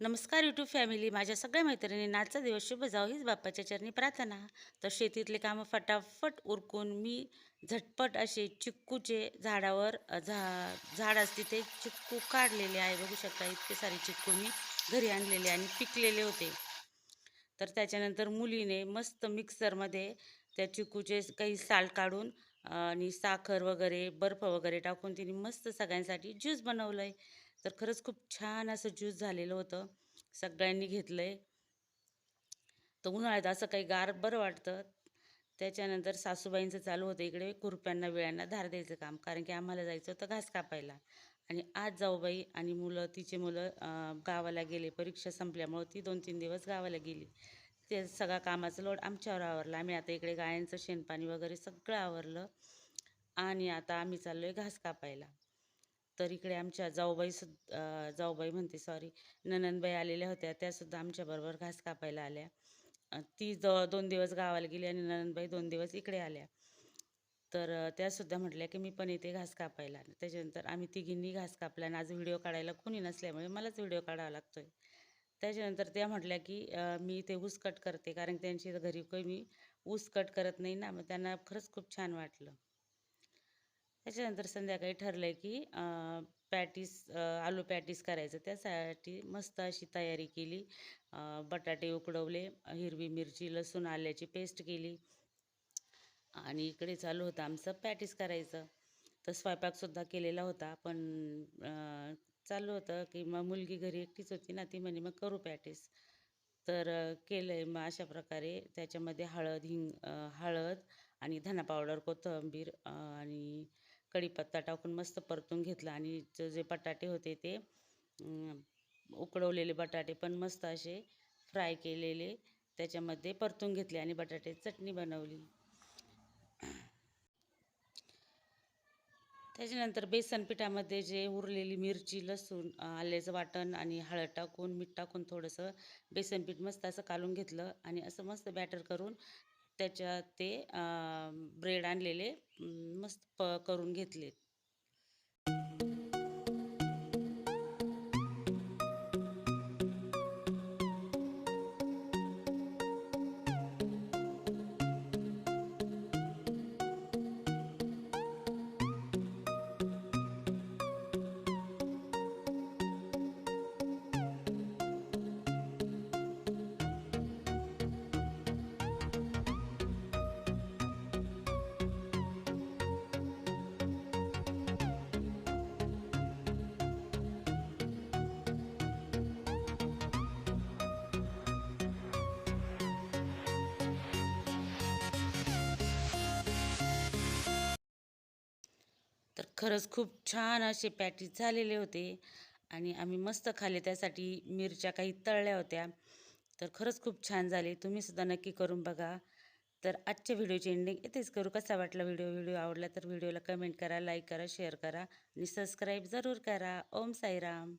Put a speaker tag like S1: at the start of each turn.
S1: नमस्कार YouTube family माझ्या सगळ्या मैत्रिणींना आजचा दिवस शुभ जावो. हीच बाप्पाच्या चरणी प्रार्थना. तर शेतीतले कामं फटाफट उरकून मी झटपट असे चिक्कूचे झाडावर झा झाड असते ते चिक्कू काढलेले आहे. बघू शकता इतके सारे चिक्कू मी घरी आणलेले आणि पिकलेले होते. तर त्याच्यानंतर मुलीने मस्त मिक्सरमध्ये त्या चिक्कूचे काही साल काढून आणि साखर वगैरे बर्फ वगैरे टाकून तिने मस्त सगळ्यांसाठी ज्यूस बनवलं आहे तर खरंच खूप छान असं ज्यूस झालेलं होतं. सगळ्यांनी घेतलं आहे तर उन्हाळ्यात असं काही गार बरं वाटतं. त्याच्यानंतर सासूबाईंचं चालू होतं इकडे खुरप्यांना वेळांना धार द्यायचं काम. कारण की आम्हाला जायचं होतं घास कापायला. आणि आज जाऊबाई आणि मुलं तिचे मुलं गावाला गेले. परीक्षा संपल्यामुळं ती दोन तीन दिवस गावाला गेली. ते सगळा कामाचं लोड आमच्यावर आवरला. आम्ही आता इकडे गायांचं शेणपाणी वगैरे सगळं आवरलं. आणि आता आम्ही चाललो आहे घास कापायला. तर इकडे आमच्या जाऊबाई सुद्धा जाऊबाई म्हणते सॉरी ननंदबाई आलेल्या होत्या. त्यासुद्धा आमच्याबरोबर घास कापायला आल्या. ती ज दोन दिवस गावाला गेली आणि ननंदबाई दोन दिवस इकडे आल्या. तर त्यासुद्धा म्हटल्या की मी पण येते घास कापायला. त्याच्यानंतर आम्ही तिघींनी घास कापला आणि आज व्हिडिओ काढायला कोणी नसल्यामुळे मलाच व्हिडिओ काढावा लागतो आहे त्याच्यानंतर त्या म्हटल्या की मी ते ऊस कट करते कारण त्यांची घरी काही मी ऊस कट करत नाही ना मग त्यांना खरंच खूप छान वाटलं. त्याच्यानंतर संध्याकाळी ठरलं की पॅटीस आलू पॅटीस करायचं. त्यासाठी मस्त अशी तयारी केली. बटाटे उकडवले हिरवी मिरची लसूण आल्याची पेस्ट केली. आणि इकडे चालू होतं आमचं पॅटीस करायचं. तर स्वयंपाकसुद्धा केलेला होता पण चालू होतं की मग मुलगी घरी एकटीच होती ना ती म्हणे मग करू पॅटीस तर केलं आहे मग अशा प्रकारे त्याच्यामध्ये हळद हिंग हळद आणि धना पावडर कोथिंबीर आणि कढीपत्ता टाकून मस्त परतून घेतलं. आणि जे जे बटाटे होते ते उकडवलेले बटाटे पण मस्त असे फ्राय केलेले. त्याच्यामध्ये परतून घेतले आणि बटाटे चटणी बनवली. त्याच्यानंतर बेसन पिठामध्ये जे उरलेली मिरची लसूण आल्याचं वाटण आणि हळद टाकून मीठ टाकून थोडंसं बेसन पीठ मस्त असं कालून घेतलं आणि असं मस्त बॅटर करून त्याच्यात ते ब्रेड आणलेले मस्त प करून घेतले. तर खरंच खूप छान असे पॅटीस झालेले होते. आणि आम्ही मस्त खाले त्यासाठी मिरच्या काही तळल्या होत्या. तर खरंच खूप छान झाले. तुम्हीसुद्धा नक्की करून बघा. तर आजच्या व्हिडिओची एंडिंग येथेच करू. कसा वाटला व्हिडिओ? व्हिडिओ आवडला तर व्हिडिओला कमेंट करा लाईक करा शेअर करा आणि सबस्क्राईब जरूर करा. ओम साईराम.